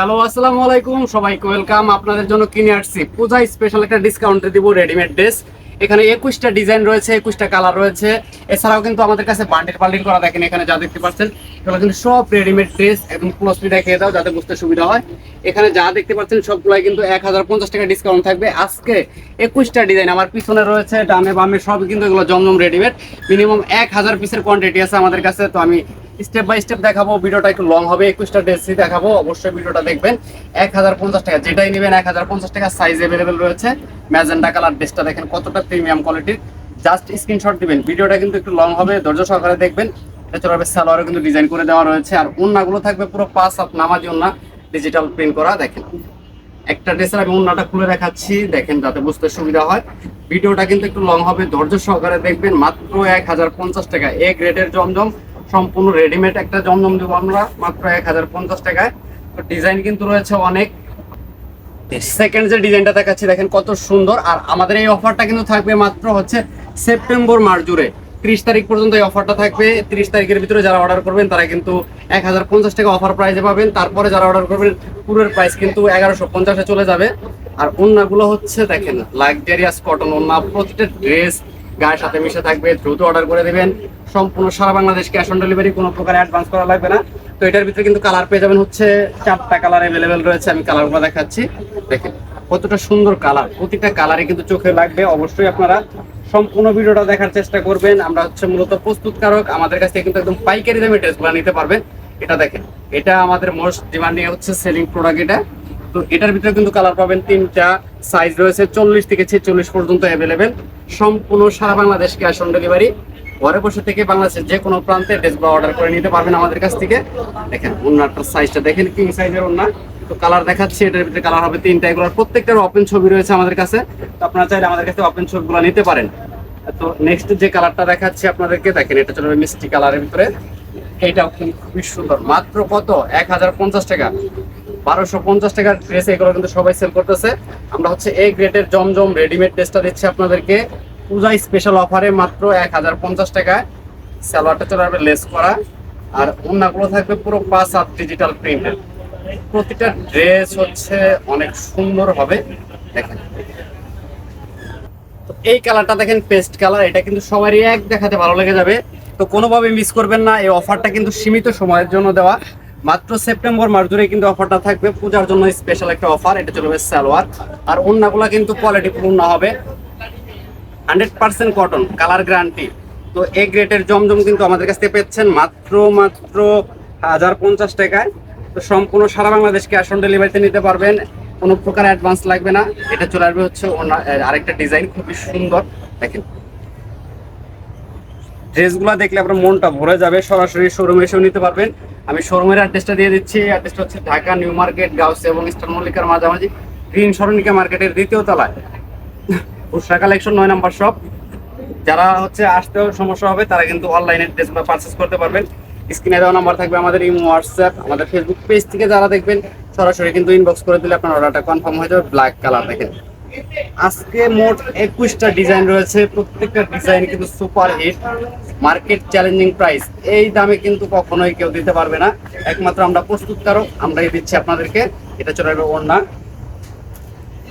Hello আসসালামু আলাইকুম। সবাইকে ওয়েলকাম আপনাদের জন্য কিনে আসছি। পূজা স্পেশাল একটা ডিসকাউন্টে দিব রেডিমেড ড্রেস এখানে একুশটা ডিজাইন রয়েছে, একুশটা কালার রয়েছে। এছাড়াও কিন্তু আমাদের কাছে বান্ডিল বান্ডিল করা দেখেন এখানে যা দেখতে পাচ্ছেন, এগুলো কিন্তু সব রেডিমেড ড্রেস একদম ক্লোজলি দেখিয়ে দাও যাতে বুঝতে সুবিধা হয়। এখানে যা দেখতে পাচ্ছেন সবগুলাই কিন্তু এক হাজার পঞ্চাশ টাকা ডিসকাউন্ট থাকবে। আজকে একুশটা ডিজাইন আমার পিছনে রয়েছে, ডানে বামে সব কিন্তু এগুলো জমজম রেডিমেড মিনিমাম এক হাজার পিসের কোয়ান্টিটি আছে আমাদের কাছে, তো আমি স্টেপ বাই স্টেপ দেখাবো ভিডিওটা একটু লং হবে, একুশটা ড্রেসই দেখাবো, অবশ্যই ভিডিওটা দেখবেন। এক হাজার পঞ্চাশ টাকা, যেটাই নেবেন এক হাজার পঞ্চাশ টাকা সাইজ অ্যাভেলেবেল রয়েছে। ম্যাজেন্ডা কালার ড্রেসটা দেখেন, কতটা প্রিমিয়াম কোয়ালিটির জাস্ট স্ক্রিনশট দিবেন ভিডিওটা কিন্তু একটু লং হবে, ধৈর্য সহকারে দেখবেন। এটা চলবে কিন্তু ডিজাইন করে দেওয়া রয়েছে, আর ওন্নাগুলো থাকবে পুরো পাঁচ হাত নামাজি ওন্না ডিজিটাল প্রিন্ট করা, দেখেন। একটা ড্রেসের আমি ওন্নাটা খুলে দেখাচ্ছি, দেখেন যাতে বুঝতে সুবিধা হয়। ভিডিওটা কিন্তু একটু লং হবে, ধৈর্য সহকারে দেখবেন, মাত্র এক হাজার পঞ্চাশ টাকা এ গ্রেডের জমজম। সম্পূর্ণ রেডিমেড একটা জমজম দেবো আমরা, মাত্র এক হাজার পঞ্চাশ টাকায়। তো ডিজাইন কিন্তু রয়েছে অনেক। সেকেন্ড যে ডিজাইনটা দেখাচ্ছি, দেখেন কত সুন্দর। আর আমাদের এই অফারটা কিন্তু থাকবে মাত্র হচ্ছে সেপ্টেম্বর মাস জুড়ে। ত্রিশ তারিখ পর্যন্ত এই অফারটা থাকবে। ত্রিশ তারিখের ভিতরে যারা অর্ডার করবেন, তারা কিন্তু এক হাজার পঞ্চাশ টাকা অফার প্রাইসে পাবেন। তারপরে যারা অর্ডার করবেন, পুরোর প্রাইস কিন্তু এগারোশো পঞ্চাশে চলে যাবে। আর ওন্নাগুলো হচ্ছে, দেখেন লাক্সারিয়াস কটন ওন্না, প্রতিটা ড্রেস গায়ের সাথে মিশে থাকবে, দ্রুত অর্ডার করে দেবেন। সম্পূর্ণ সারা বাংলাদেশ ক্যাশ অন ডেলিভারি কোনো প্রকার অ্যাডভান্স করা লাগবে না। তো এটার ভিতরে কিন্তু কালার পেয়ে যাবেন হচ্ছে চারটা কালার অ্যাভেলেবেল রয়েছে, আমি কালারগুলো দেখাচ্ছি। দেখেন, কতটা সুন্দর কালার প্রতিটা কালারে কিন্তু চোখে লাগবে। অবশ্যই আপনারা সম্পূর্ণ ভিডিওটা দেখার চেষ্টা করবেন। আমরা হচ্ছে মূলত প্রস্তুতকারক। আমাদের কাছ থেকে কিন্তু একদম পাইকারি দামে ড্রেসগুলো নিতে পারবেন। এটা দেখেন, এটা আমাদের মোস্ট ডিমান্ডিং হচ্ছে সেলিং প্রোডাক্ট এটা। তো এটার ভিতরে কিন্তু কালার পাবেন তিনটা। সাইজ রয়েছে চল্লিশ থেকে ছেচল্লিশ পর্যন্ত অ্যাভেলেবেল সম্পূর্ণ সারা বাংলাদেশ ক্যাশ অন ডেলিভারি ঘরে বসে থেকে বাংলাদেশের যে কোনো প্রান্তে ড্রেসগুলো অর্ডার করে নিতে পারবেন আমাদের কাছ থেকে। দেখেন ওনারটার সাইজটা দেখেন কিং সাইজের ওনা তো কালার দেখাচ্ছি, এটার ভিতরে কালার হবে তিনটা। এগুলোর প্রত্যেকটার ওপেন ছবি রয়েছে আমাদের কাছে। তো আপনারা চাইলে আমাদের কাছে ওপেন ছবিগুলো নিতে পারেন। তো নেক্সট যে কালারটা দেখাচ্ছি আপনাদেরকে, দেখেন, এটা চলবে মিষ্টি কালারের ভিতরে। এইটাও খুবই সুন্দর। মাত্র কত? এক হাজার পঞ্চাশ টাকা। বারোশো পঞ্চাশ টাকার ড্রেস এগুলো কিন্তু সবাই সেল করতেছে। আমরা হচ্ছে এই গ্রেডের জমজম রেডিমেড ড্রেসটা দিচ্ছি আপনাদেরকে। পূজা স্পেশাল অফারে মাত্র এক হাজার পঞ্চাশ টাকায়। সালোয়ারটা চলে আসবে লেস করা। আর অন্যগুলো থাকবে পুরো পাঁচ হাত ডিজিটাল প্রিন্টের প্রতিটা ড্রেস হচ্ছে অনেক সুন্দর হবে। দেখেন। তো এই কালারটা দেখেন পেস্ট কালার এটা কিন্তু সবারই এক দেখাতে ভালো লেগে যাবে। তো কোনোভাবে মিস করবেন না, এই অফারটা কিন্তু সীমিত সময়ের জন্য দেওয়া। মাত্র সেপ্টেম্বর মাস ধরে কিন্তু অফারটা থাকবে। পূজার জন্য স্পেশাল একটা অফার, এটা চলবে সালোয়ার। আর অন্যগুলো কিন্তু কোয়ালিটি পূর্ণ হবে। Hundred percent cotton colour guarantee তো এ গ্রেটের জমজম কিন্তু আমাদের কাছ থেকে পেচ্ছেন মাত্র মাত্র হাজার পঞ্চাশ টাকায়। তো সম্পূর্ণ সারা বাংলাদেশ ক্যাশ অন ডেলিভারিতে নিতে পারবেন। কোনো প্রকার অ্যাডভান্স লাগবে না। এটা চলে আসবে হচ্ছে আরেকটা ডিজাইন খুবই সুন্দর। দেখেন। ড্রেসগুলো দেখলে আপনার মনটা ভরে যাবে, সরাসরি শোরুমে এসেও নিতে পারবেন। আমি শোরুমের অ্যাড্রেসটা দিয়ে দিচ্ছি। অ্যাড্রেসটা হচ্ছে ঢাকা, নিউ মার্কেট, গাউসে এবং ইস্টার্ন মল্লিকার মাঝামাঝি গ্রিন সরণিকা মার্কেটের দ্বিতীয় তলায়। উষা কালেকশন নয় নাম্বার শপ যারা হচ্ছে আসতেও সমস্যা হবে, তারা কিন্তু অনলাইনে ড্রেসগুলো পারচেস করতে পারবেন। স্ক্রিনে দেওয়া নাম্বার থাকবে আমাদের ইমো হোয়াটসঅ্যাপ আমাদের ফেসবুক পেজ থেকে যারা দেখবেন, সরাসরি কিন্তু ইনবক্স করে দিলে আপনার অর্ডারটা কনফার্ম হয়ে যাবে ব্ল্যাক কালার দেখেন আজকে মোট একুশটা ডিজাইন রয়েছে, প্রত্যেকটা ডিজাইন কিন্তু super hit market challenging price এই দামে কিন্তু কখনোই কেউ দিতে পারবে না। একমাত্র আমরা প্রস্তুতকারক, আমরাই দিচ্ছি আপনাদেরকে। এটা চলে আসবে ওড়না।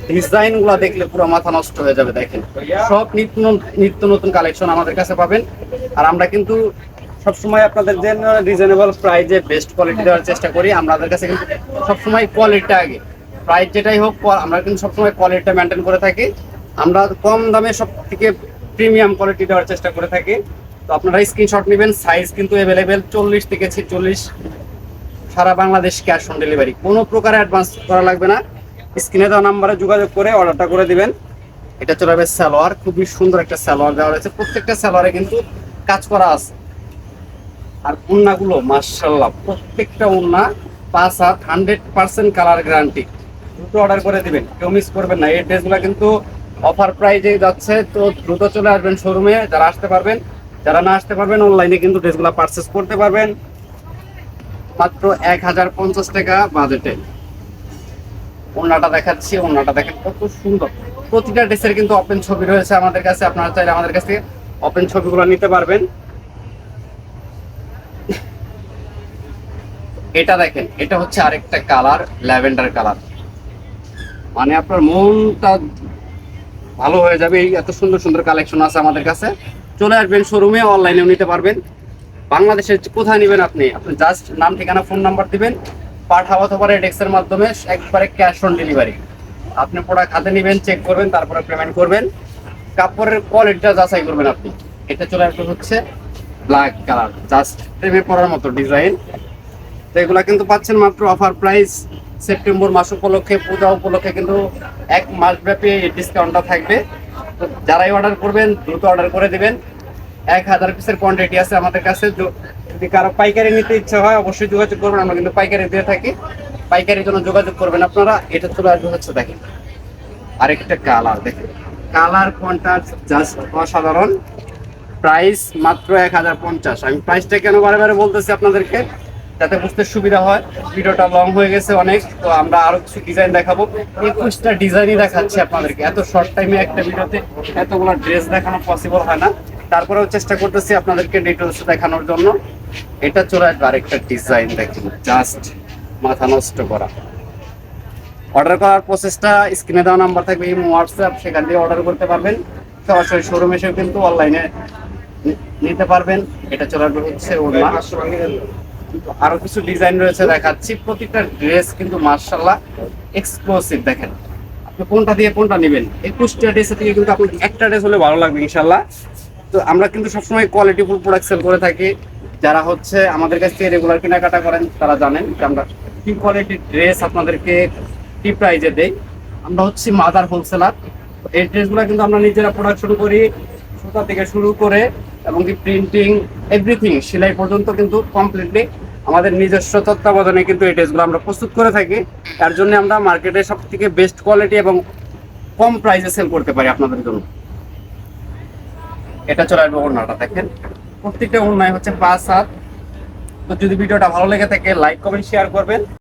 ডিজাইনগুলা দেখলে পুরো মাথা নষ্ট হয়ে যাবে, দেখেন। সব নিত্য নিত্য নতুন কালেকশন আমাদের কাছে পাবেন। আর আমরা কিন্তু সবসময় আপনাদের যে রিজনেবল প্রাইজে বেস্ট কোয়ালিটি দেওয়ার চেষ্টা করি। আমাদের কাছে কিন্তু সবসময় কোয়ালিটিটা আগে। প্রাইস যেটাই হোক আমরা কিন্তু সবসময় কোয়ালিটিটা মেনটেন করে থাকি। আমরা কম দামে সব থেকে প্রিমিয়াম কোয়ালিটি দেওয়ার চেষ্টা করে থাকি। তো আপনারা স্ক্রিনশট নেবেন সাইজ কিন্তু অ্যাভেলেবেল চল্লিশ থেকে ছেচল্লিশ। সারা বাংলাদেশ ক্যাশ অন ডেলিভারি কোনো প্রকার অ্যাডভান্স করা লাগবে না। স্ক্রিনে দেওয়া নাম্বারে যোগাযোগ করে অর্ডারটা করে দিবেন। এটা চলে যাবে সালোয়ার। খুবই সুন্দর একটা সালোয়ার দেওয়া রয়েছে। প্রত্যেকটা সালোয়ারে কিন্তু কাজ করা আছে। আর উন্নাগুলো মার্শাল্লাহ প্রত্যেকটা উন্না পাঁচ হাত হান্ড্রেড পার্সেন্ট কালার গ্যারান্টি দ্রুত অর্ডার করে দিবেন। কেউ মিস করবেন না। এই ড্রেসগুলো কিন্তু অফার প্রাইজে যাচ্ছে, তো দ্রুত চলে আসবেন শোরুমে যারা আসতে পারবেন, যারা না আসতে পারবেন অনলাইনে কিন্তু ড্রেসগুলো পারচেস করতে পারবেন। মাত্র এক হাজার পঞ্চাশ টাকা বাজেটে ওড়নাটা দেখাচ্ছি, ওড়নাটা দেখেন কত সুন্দর। প্রতিটা ড্রেসের কিন্তু ওপেন ছবি রয়েছে আমাদের কাছে। আপনারা চাইলে আমাদের কাছ থেকে ওপেন ছবিগুলো নিতে পারবেন। এটা দেখেন, এটা হচ্ছে আরেকটা কালার ল্যাভেন্ডার কালার মানে আপনার মনটা ভালো হয়ে যাবে, এই এত সুন্দর সুন্দর কালেকশন আছে আমাদের কাছে। চলে আসবেন শোরুমে অনলাইনেও নিতে পারবেন। বাংলাদেশের কোথায় নেবেন আপনি? আপনি জাস্ট নাম, ঠিকানা ফোন নাম্বার দিবেন। পাঠাও অথবা রেডেক্সের মাধ্যমে একবারে ক্যাশ অন ডেলিভারি আপনি প্রোডাক্ট হাতে নেবেন চেক করবেন, তারপরে পেমেন্ট করবেন। কাপড়ের কোয়ালিটিটা যাচাই করবেন আপনি। এটা চলে আসবে হচ্ছে ব্ল্যাক কালার জাস্ট প্রেমে পড়ার মতো ডিজাইন তো এগুলা কিন্তু পাচ্ছেন মাত্র অফার প্রাইস সেপ্টেম্বর মাস উপলক্ষে, পূজা উপলক্ষে কিন্তু এক মাসব্যাপী এই ডিসকাউন্টটা থাকবে। তো যারাই অর্ডার করবেন, দ্রুত অর্ডার করে দিবেন। এক হাজার পিসের কোয়ান্টিটি আছে আমাদের কাছে। যদি কারও পাইকারি নিতে ইচ্ছা হয়, অবশ্যই যোগাযোগ করবেন। আমরা কিন্তু পাইকারি দিয়ে থাকি। পাইকারির জন্য যোগাযোগ করবেন আপনারা। এটা চলে আসবে হচ্ছে দেখেন। আরেকটা কালার দেখেন। কালার কোনটা জাস্ট অসাধারণ। প্রাইস মাত্র এক হাজার পঞ্চাশ। আমি প্রাইসটা কেন বারে বারে বলতেছি আপনাদেরকে? যাতে বুঝতে সুবিধা হয়। ভিডিওটা লং হয়ে গেছে অনেক, তো আমরা আরও কিছু ডিজাইন দেখাবো। একুশটা ডিজাইনই দেখাচ্ছি আপনাদেরকে। এত শর্ট টাইমে একটা ভিডিওতে এতগুলো ড্রেস দেখানো পসিবল হয় না। তারপরেও চেষ্টা করতেছি আপনাদেরকে ডিটেলস দেখানোর জন্য। এটা চলে আসবে আরেকটা ডিজাইন দেখুন। জাস্ট মাথা নষ্ট করা। অর্ডার করার প্রসেসটা স্ক্রিনে দেওয়া নাম্বার থাকবে, এই হোয়াটসঅ্যাপ সেখান থেকে অর্ডার করতে পারবেন। সরাসরি শোরুম এসেও কিন্তু অনলাইনে নিতে পারবেন। এটা চলে আসবে হচ্ছে কিন্তু আরও কিছু ডিজাইন রয়েছে দেখাচ্ছি। প্রতিটা ড্রেস কিন্তু মার্শাল্লাহ এক্সক্লুসিভ দেখেন। আপনি কোনটা দিয়ে কোনটা নেবেন? একুশটা ড্রেসের থেকে কিন্তু আপনি একটা ড্রেস হলে ভালো লাগবে ইনশাল্লাহ তো আমরা কিন্তু সবসময় কোয়ালিটি ফুল প্রোডাক্ট সেল করে থাকি। যারা হচ্ছে আমাদের কাছ থেকে রেগুলার কেনাকাটা করেন, তারা জানেন যে আমরা কি কোয়ালিটির ড্রেস আপনাদেরকে কি প্রাইজে দেই। আমরা হচ্ছে মাদার হোলসেলার এই ড্রেসগুলো কিন্তু আমরা নিজেরা প্রোডাকশন করি সুতা থেকে শুরু করে এবং কি প্রিন্টিং এভরিথিং সেলাই পর্যন্ত কিন্তু কমপ্লিটলি আমাদের নিজস্ব তত্ত্বাবধানে কিন্তু এই ড্রেসগুলো আমরা প্রস্তুত করে থাকি। তার জন্য আমরা মার্কেটে সব থেকে বেস্ট কোয়ালিটি এবং কম প্রাইসে সেল করতে পারি আপনাদের জন্য। এটা চলে আসবে ওড়নাটা, দেখেন। প্রত্যেকটা ওড়নায় হচ্ছে পাঁচ হাত। তো যদি ভিডিওটা ভালো লেগে থাকে লাইক কমেন্ট শেয়ার করবেন।